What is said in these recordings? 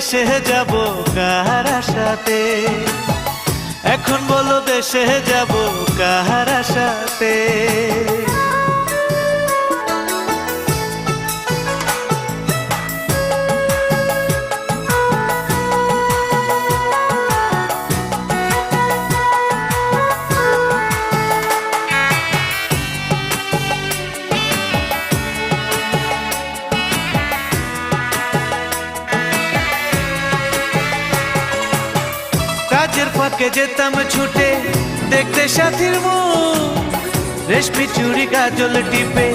দেশে যাব কাহারা সাথে? এখন বলো দেশে যাব কাহারা সাথে? কাজের ফাঁকে যেতাম ছুটে, দেখতে সাথীর রেশমি চুরি কাজল টিপে,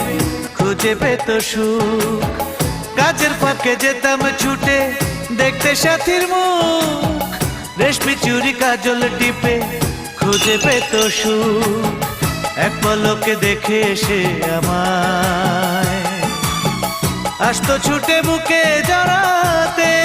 খুঁজে পেত সুখ। কাজের ফাঁকে যেতাম ছুটে, দেখতে সাথীর মুখ, রেশমি চুরি কাজল টিপে, খুঁজে পেত সুখ। এক পলকে দেখে এসে আমায়। আসতো ছুটে বুকে জড়াতে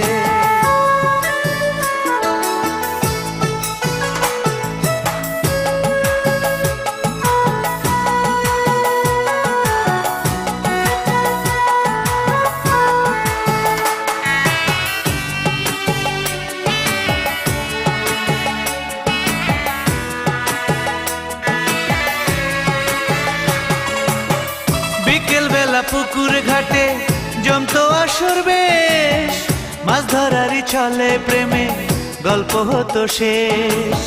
পুকুর ঘাটে জমতো আসর বেশ। মাছ ধরারই চলে প্রেমে গল্প হতো শেষ।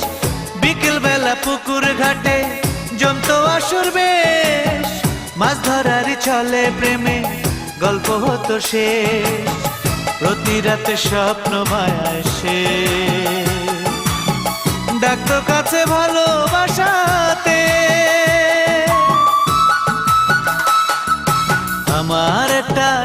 বিকেল বেলা পুকুর ঘাটে জমতো আসর বেশ। মাছ ধরারই চলে প্রেমে গল্প হতো শেষ। প্রতি রাতে স্বপ্ন মায়ায় শেষ ডাক্তার কাছে ভালোবাসাতে